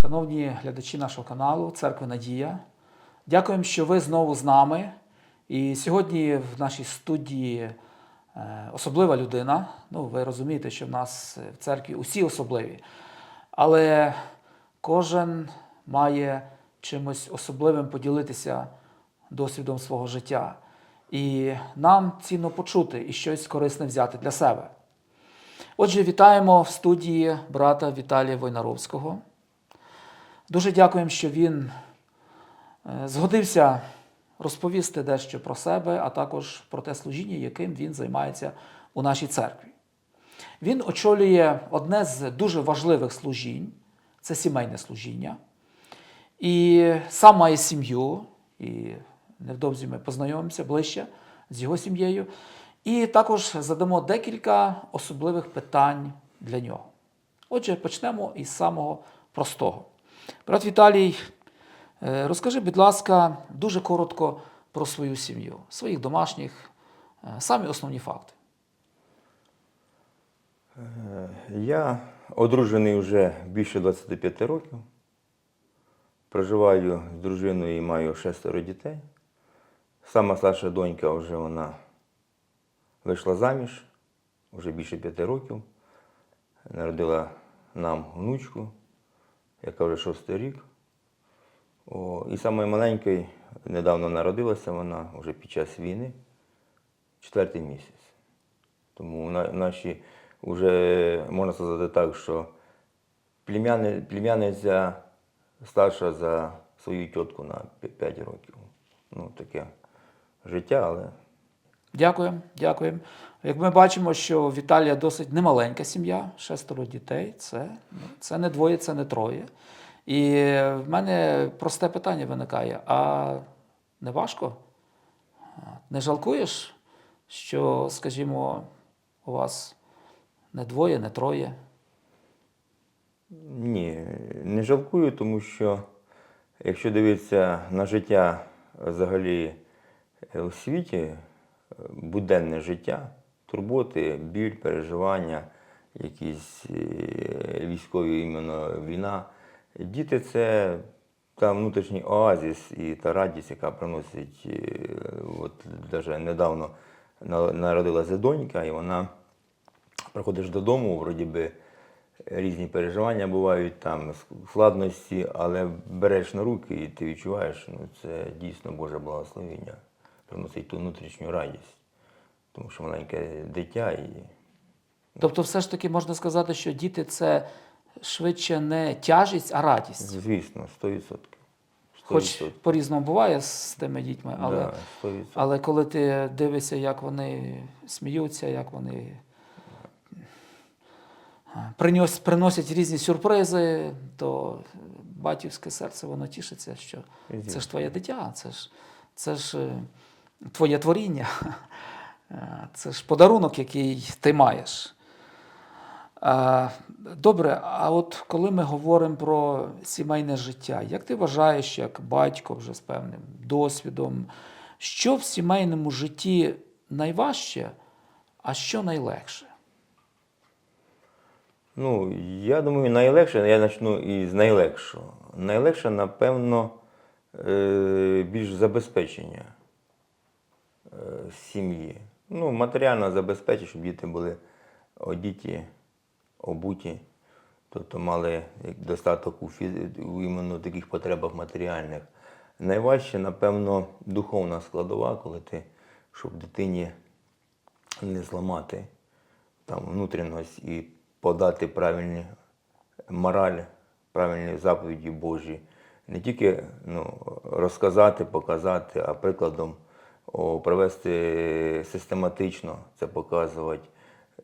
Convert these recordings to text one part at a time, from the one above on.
Шановні глядачі нашого каналу Церкви Надія, дякуємо, що ви знову з нами. І сьогодні в нашій студії е, особлива людина. Ну, ви розумієте, що в нас в церкві усі особливі. Але кожен має чимось особливим поділитися досвідом свого життя. І нам цінно почути і щось корисне взяти для себе. Отже, вітаємо в студії брата Віталія Войнаровського. Дуже дякуємо, що він е, згодився розповісти дещо про себе, а також про те служіння, яким він займається у нашій церкві. Він очолює одне з дуже важливих служінь це сімейне служіння. І сам має сім'ю, і невдовзі ми познайомимося ближче з його сім'єю. І також задамо декілька особливих питань для нього. Отже, почнемо із самого простого. Брат Віталій, е, розкажи, будь ласка, дуже коротко про свою сім'ю, своїх домашніх, е, самі основні факти. Я одружений вже більше 25 років. Проживаю з дружиною і маю шестеро дітей. Сама старша донька вже вона вийшла заміж вже більше п'яти років. Народила нам внучку, яка вже шостий рік. О, і саме маленький недавно народилася вона вже під час війни, четвертий місяць. Тому на, наші вже можна сказати так, що племяни, племянниця старша за свою тітку на 5 років. Ну, таке життя, але Дякуємо, дякуємо. Як ми бачимо, що в Віталія досить немаленька сім'я, шестеро дітей. Це, це не двоє, це не троє. І в мене просте питання виникає: а не важко? Не жалкуєш, що, скажімо, у вас не двоє, не троє? ні, не жалкую, тому що якщо дивитися на життя взагалі у світі, буденне життя, турботи, біль, переживання, якісь е, військові іменно війна. Діти це та внутрішній оазіс і та радість, яка приносить, е, от навіть недавно народилася донька, і вона приходиш додому, вроді би різні переживання бувають, там складності, але береш на руки і ти відчуваєш, ну це дійсно Боже благословення, приносить ту внутрішню радість. Тому що маленьке дитя і Тобто, все ж таки можна сказати, що діти це швидше не тяжість, а радість. звісно, 100%. 100%. Хоч по-різному буває з тими дітьми, але, Да, але коли ти дивишся, як вони сміються, як вони принос, приносять різні сюрпризи, то батьківське серце воно тішиться, що це ж твоє дитя, це ж, це ж е, твоє творіння, Е, це ж подарунок, який ти маєш. Добре, а от коли ми говоримо про сімейне життя, як ти вважаєш, як батько вже з певним досвідом, що в сімейному житті найважче, а що найлегше? Ну, я думаю, найлегше, я почну із найлегшого. Найлегше, напевно, е, більш забезпечення е, сім'ї. Ну, матеріально забезпечити, щоб діти були одіті, обуті, тобто мали достаток у, фі- у іменно таких потребах матеріальних. Найважче, напевно, духовна складова, коли ти, щоб дитині не зламати там внутрішність і подати правильні мораль, правильні заповіді Божі. Не тільки ну, розказати, показати, а прикладом провести систематично це показувати,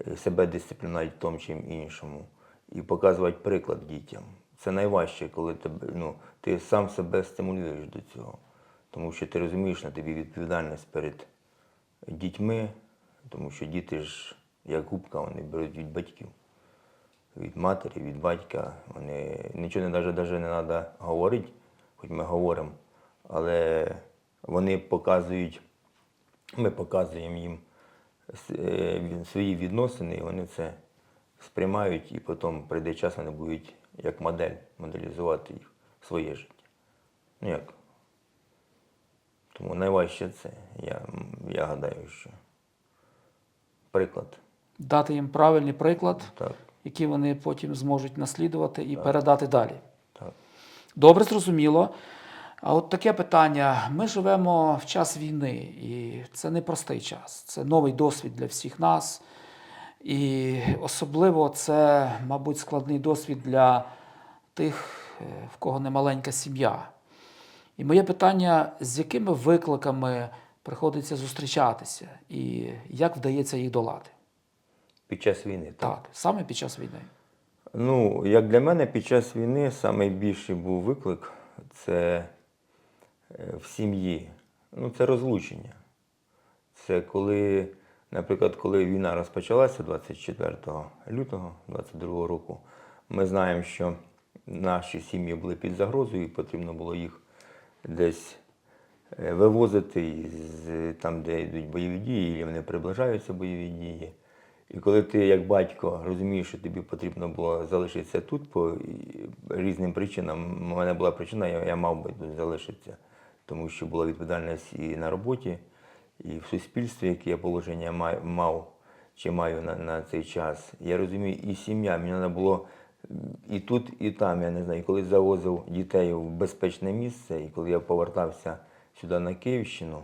е, себе дисциплінувати в тому чи іншому. І показувати приклад дітям. Це найважче, коли тебе, ну, ти сам себе стимулюєш до цього. Тому що ти розумієш на тобі відповідальність перед дітьми, тому що діти ж, як губка, вони беруть від батьків, від матері, від батька. Вони нічого не навіть, навіть не треба говорити, хоч ми говоримо, але вони показують, ми показуємо їм е, свої відносини, і вони це сприймають, і потім прийде час, вони будуть як модель моделізувати їх своє життя. Ну як? Тому найважче це. Я, я гадаю, що приклад. Дати їм правильний приклад, Так, який вони потім зможуть наслідувати і передати далі. так. Добре, зрозуміло. А от таке питання: ми живемо в час війни, і це непростий час. Це новий досвід для всіх нас. І особливо це, мабуть, складний досвід для тих, е, в кого немаленька сім'я. І моє питання: з якими викликами приходиться зустрічатися, і як вдається їх долати? Під час війни, так. Так, саме під час війни. Ну, як для мене, під час війни найбільший був виклик це в сім'ї. Ну, це розлучення. Це коли, наприклад, коли війна розпочалася 24 лютого 22 року, ми знаємо, що наші сім'ї були під загрозою, і потрібно було їх десь е, вивозити із там, де йдуть бойові дії, і вони приближаються бойові дії. І коли ти, як батько, розумієш, що тобі потрібно було залишитися тут по різним причинам, у мене була причина, я, я мав би тут залишитися, тому що була відповідальність і на роботі, і в суспільстві, яке я положення мав чи маю на, на цей час. Я розумію, і сім'я, мені треба було і тут, і там, я не знаю, коли завозив дітей в безпечне місце, і коли я повертався сюди на Київщину,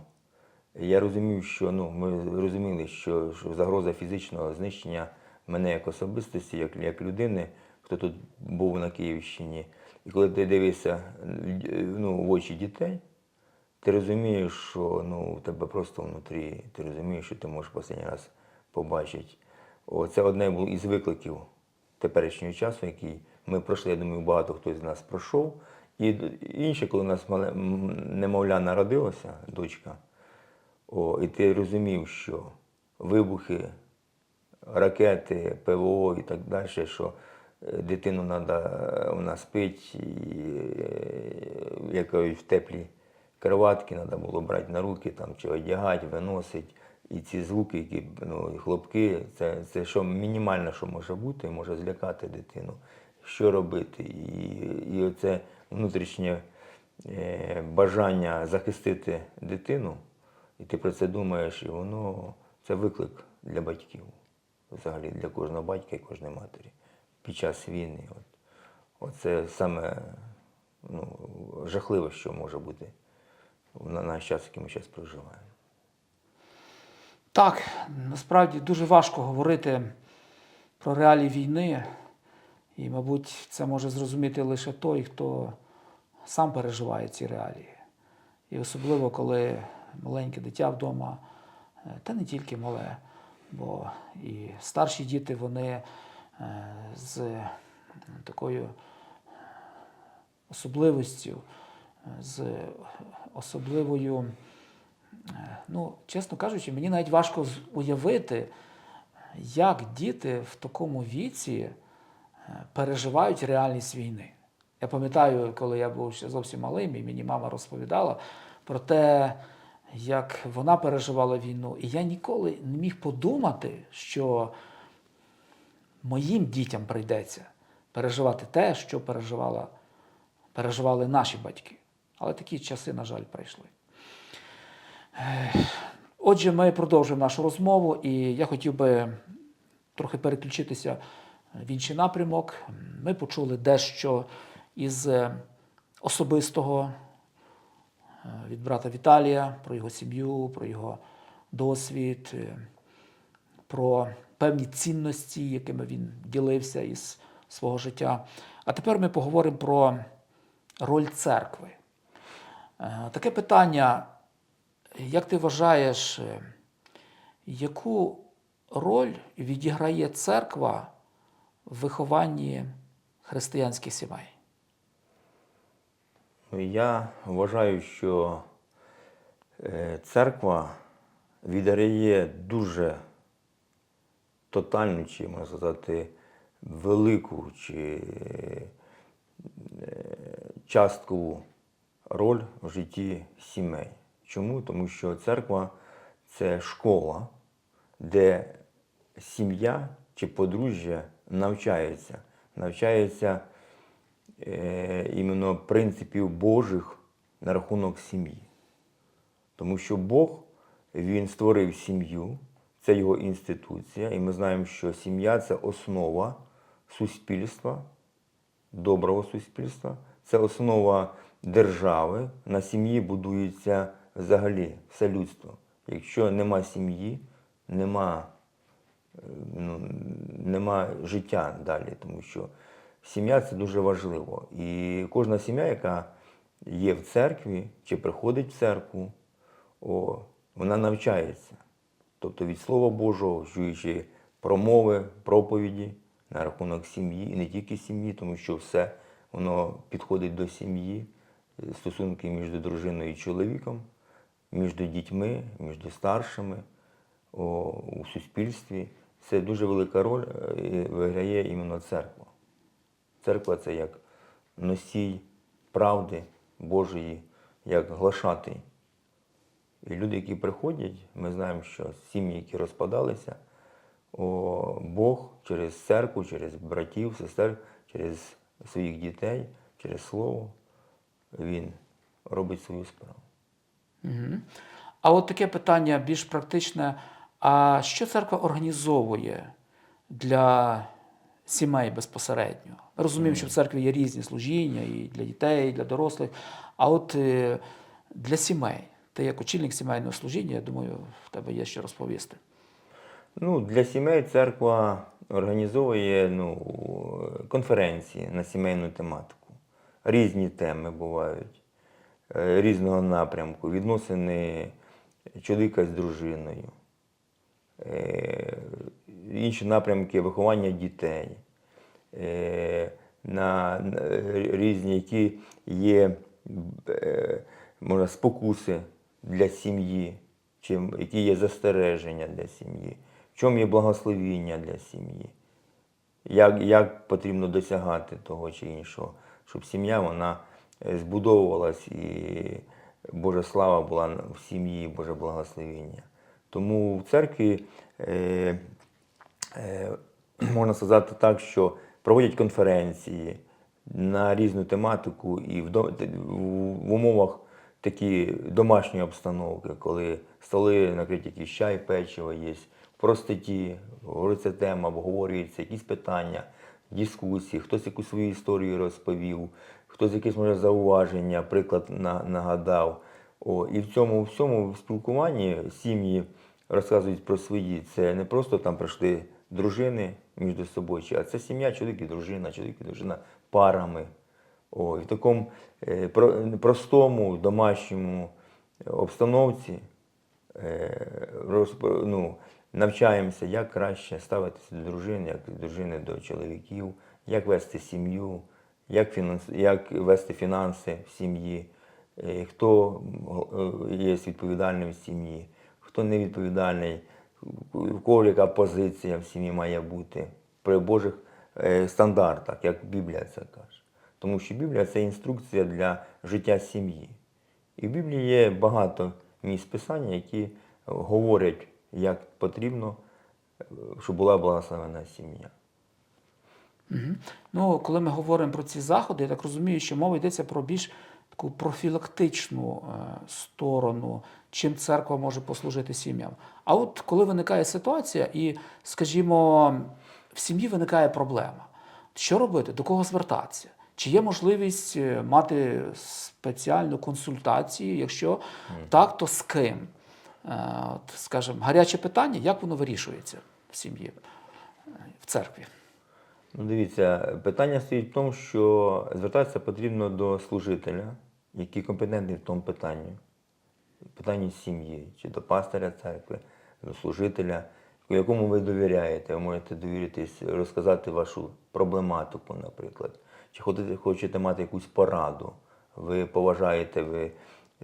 я розумів, що ну, ми розуміли, що, що загроза фізичного знищення мене як особистості, як, як людини, хто тут був на Київщині. І коли ти дивишся ну, в очі дітей, ти розумієш, що ну, у тебе просто внутрі, ти розумієш, що ти можеш останній раз побачити. О, Це одне із викликів теперішнього часу, який ми пройшли, я думаю, багато хто з нас пройшов. І інше, коли у нас мале, немовля народилася, дочка, о, і ти розумів, що вибухи, ракети, ПВО і так далі, що е, дитину треба, вона спить, і е, якоїсь в теплі кроватки треба було брати на руки там, чи одягати, виносити. І ці звуки, які ну, хлопки, це, це що мінімально, що може бути, може злякати дитину. Що робити? І, і оце внутрішнє е, бажання захистити дитину, і ти про це думаєш, і воно це виклик для батьків, взагалі для кожного батька і кожної матері під час війни. От, оце саме ну, жахливе, що може бути на наш час, який ми зараз проживаємо. Так, насправді дуже важко говорити про реалії війни, і, мабуть, це може зрозуміти лише той, хто сам переживає ці реалії. І особливо, коли маленьке дитя вдома, е, та не тільки мале, бо і старші діти, вони е, з такою особливістю, е, з особливою Е, Ну, чесно кажучи, мені навіть важко уявити, як діти в такому віці е, переживають реальність війни. Я пам'ятаю, коли я був ще зовсім малим, і мені мама розповідала про те, як вона переживала війну. І я ніколи не міг подумати, що моїм дітям прийдеться переживати те, що переживала, переживали наші батьки. Але такі часи, на жаль, прийшли. Отже, ми продовжуємо нашу розмову, і я хотів би трохи переключитися в інший напрямок. Ми почули дещо із е, особистого е, від брата Віталія про його сім'ю, про його досвід, е, про певні цінності, якими він ділився із свого життя. А тепер ми поговоримо про роль церкви. Е, Таке питання. Як ти вважаєш, е, яку роль відіграє церква в вихованні християнських сімей? Ну, Я вважаю, що е, церква відіграє дуже тотальну, чи можна сказати, велику чи часткову роль в житті сімей. Чому? Тому що церква це школа, де сім'я чи подружжя навчаються. Навчаються е, іменно принципів Божих на рахунок сім'ї. Тому що Бог він створив сім'ю, це його інституція, і ми знаємо, що сім'я це основа суспільства, доброго суспільства, це основа держави. На сім'ї будується взагалі все людство. Якщо нема сім'ї, нема, е, ну, нема життя далі, тому що сім'я це дуже важливо. І кожна сім'я, яка є в церкві чи приходить в церкву, о, вона навчається. Тобто від Слова Божого, чуючи промови, проповіді на рахунок сім'ї, і не тільки сім'ї, тому що все воно підходить до сім'ї, стосунки між дружиною і чоловіком, між дітьми, між старшими о, у суспільстві. Це дуже велика роль е, виграє іменно церква. Церква це як носій правди Божої, як глашатий. І люди, які приходять, ми знаємо, що сім'ї, які розпадалися, о, Бог через церкву, через братів, сестер, через своїх дітей, через Слово, Він робить свою справу. Мгм. А от таке питання більш практичне. А що церква організовує для сімей безпосередньо? Ми розуміємо, що в церкві є різні служіння і для дітей, і для дорослих. А от е, для сімей, ти як очільник сімейного служіння, я думаю, в тебе є що розповісти. Ну, для сімей церква організовує ну, конференції на сімейну тематику. Різні теми бувають, е, різного напрямку, відносини чоловіка з дружиною, е, інші напрямки виховання дітей, е, на різні, які є можна, спокуси для сім'ї, які є застереження для сім'ї, в чому є благословіння для сім'ї, як, як потрібно досягати того чи іншого, щоб сім'я вона е, збудовувалась і Божа слава була в сім'ї, Боже благословіння. Тому в церкві е, е, можна сказати так, що проводять конференції на різну тематику і в, в умовах такі домашньої обстановки, коли столи накриті якісь чай, печиво є, в простоті, говориться тема, обговорюються якісь питання, дискусії, хтось якусь свою історію розповів, хтось якесь може зауваження, приклад на- нагадав. О, і в цьому всьому спілкуванні сім'ї розказують про свої. Це не просто там прийшли дружини між собою, а це сім'я, чоловік і дружина, чоловік і дружина парами. О, і в такому е, простому домашньому обстановці е, розп- ну, навчаємося, як краще ставитися до дружини, як з дружини до чоловіків, як вести сім'ю, як, фінанс... як вести фінанси в сім'ї, е, хто е, є відповідальним в сім'ї, хто не відповідальний, у кого яка позиція в сім'ї має бути при Божих е, стандартах, як Біблія це каже. Тому що Біблія це інструкція для життя сім'ї. І в Біблії є багато місць писання, які говорять, як потрібно, щоб була благословена сім'я. Мгм. Ну, коли ми говоримо про ці заходи, я так розумію, що мова йдеться про більш таку профілактичну е, сторону, чим церква може послужити сім'ям. А от коли виникає ситуація, і, скажімо, в сім'ї виникає проблема, що робити, до кого звертатися? Чи є можливість е, мати спеціальну консультацію? Якщо так, то з ким? Е, От, скажімо, гаряче питання, як воно вирішується в сім'ї, е, в церкві? Ну, дивіться, питання стоїть в тому, що звертатися потрібно до служителя, який компетентний в тому питанні, питанні сім'ї, чи до пастиря церкви, до служителя, якому ви довіряєте, ви можете довіритись, розказати вашу проблематику, наприклад. Чи хочете, хочете мати якусь пораду, ви поважаєте ви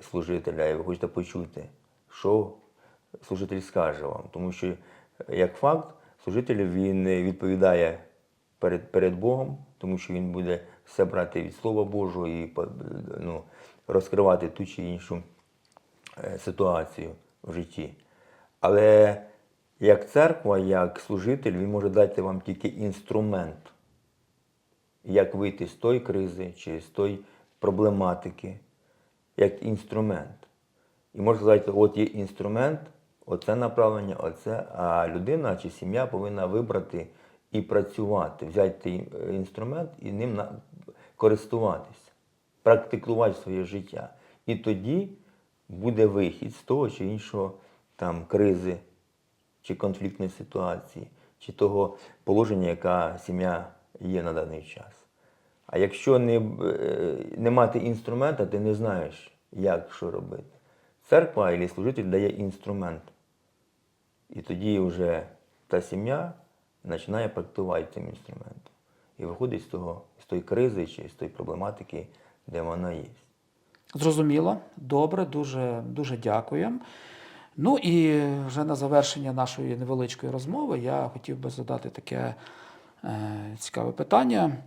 служителя і ви хочете почути, що служитель скаже вам. Тому що, як факт, служитель він відповідає перед, перед Богом, тому що він буде все брати від Слова Божого і ну, розкривати ту чи іншу е, ситуацію в житті. Але як церква, як служитель, він може дати вам тільки інструмент, як вийти з тої кризи чи з тої проблематики, як інструмент. І можна сказати, от є інструмент, оце направлення, оце, а людина чи сім'я повинна вибрати і працювати, взяти інструмент і ним користуватися, практикувати своє життя. І тоді буде вихід з того чи іншого там, кризи, чи конфліктної ситуації, чи того положення, яка сім'я є на даний час. А якщо не, е, не мати інструмента, ти не знаєш, як що робити. Церква або служитель дає інструмент. І тоді вже та сім'я починає практикувати цим інструментом. І виходить з того, з тої кризи чи з тої проблематики, де вона є. Зрозуміло, добре, дуже, дуже дякуємо. Ну і вже на завершення нашої невеличкої розмови я хотів би задати таке е, цікаве питання.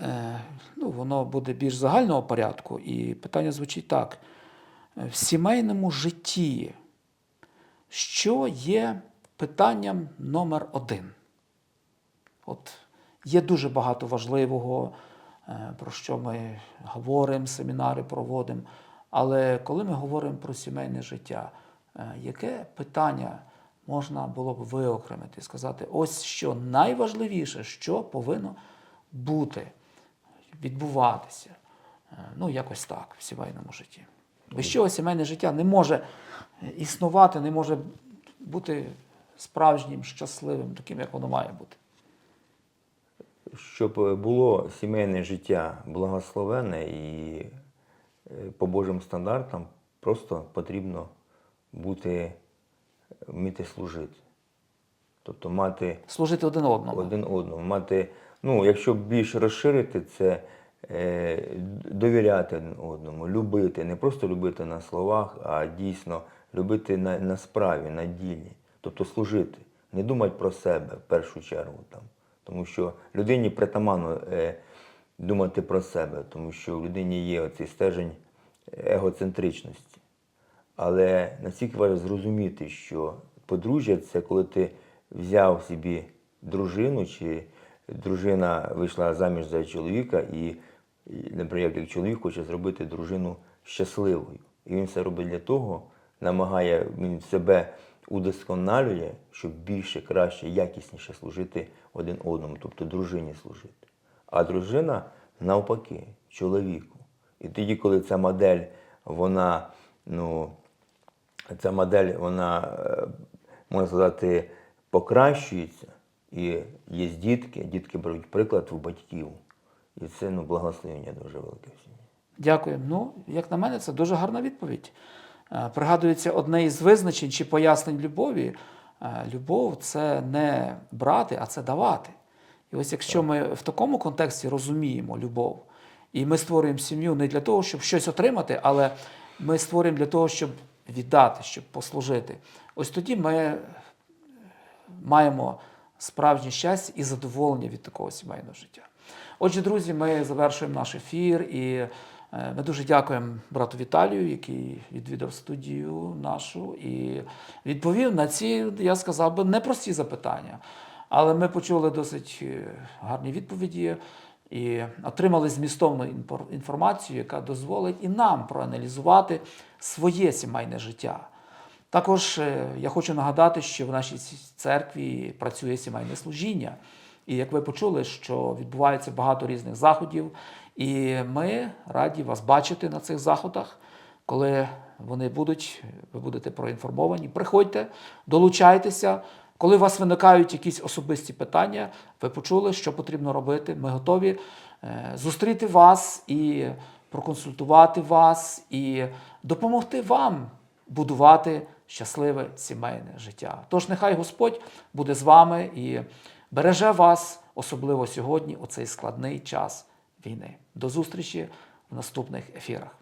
Е, ну, воно буде більш загального порядку, і питання звучить так: в сімейному житті, що є питанням номер один? От є дуже багато важливого, е, про що ми говоримо, семінари проводимо. Але коли ми говоримо про сімейне життя, е, яке питання можна було б виокремити, сказати, ось що найважливіше, що повинно бути, відбуватися. Е, Ну, якось так в сімейному житті. Без чого сімейне життя не може існувати, не може бути справжнім, щасливим, таким, як воно має бути. Щоб було сімейне життя благословенне і е, по Божим стандартам, просто потрібно бути, вміти служити. Тобто мати Служити один одному. один одному, мати, ну, якщо більш розширити, це е, довіряти одному, любити, не просто любити на словах, а дійсно любити на, на справі, на ділі. Тобто служити, не думати про себе в першу чергу там. Тому що людині притаманно е, думати про себе, тому що в людині є оцей стержень егоцентричності. Але настільки важливо зрозуміти, що подружжя це коли ти взяв собі дружину, чи дружина вийшла заміж за чоловіка, і, наприклад, як чоловік хоче зробити дружину щасливою. І він це робить для того, намагає він себе удосконалює, щоб більше, краще, якісніше служити один одному, тобто дружині служити. А дружина навпаки, чоловіку. І тоді, коли ця модель, вона, ну, ця модель, вона, е, можна сказати, покращується, і є дітки, дітки беруть приклад у батьків. І це ну, благословення дуже велике в сім'ї. Дякую. Ну, як на мене, це дуже гарна відповідь. Е, Пригадується одне із визначень чи пояснень любові. Е, Любов це не брати, а це давати. І ось якщо ми в такому контексті розуміємо любов, і ми створюємо сім'ю не для того, щоб щось отримати, але ми створюємо для того, щоб віддати, щоб послужити. Ось тоді ми маємо справжнє щастя і задоволення від такого сімейного життя. Отже, друзі, ми завершуємо наш ефір і е, ми дуже дякуємо брату Віталію, який відвідав студію нашу і відповів на ці, я сказав би, непрості запитання. Але ми почули досить е, гарні відповіді і отримали змістовну інформацію, яка дозволить і нам проаналізувати своє сімейне життя. Також е, я хочу нагадати, що в нашій церкві працює сімейне служіння. І як ви почули, що відбувається багато різних заходів, і ми раді вас бачити на цих заходах. Коли вони будуть, ви будете проінформовані. Приходьте, долучайтеся. Коли у вас виникають якісь особисті питання, ви почули, що потрібно робити. Ми готові е, зустріти вас і проконсультувати вас, і допомогти вам будувати щасливе сімейне життя. Тож нехай Господь буде з вами і береже вас, особливо сьогодні, у цей складний час війни. До зустрічі в наступних ефірах.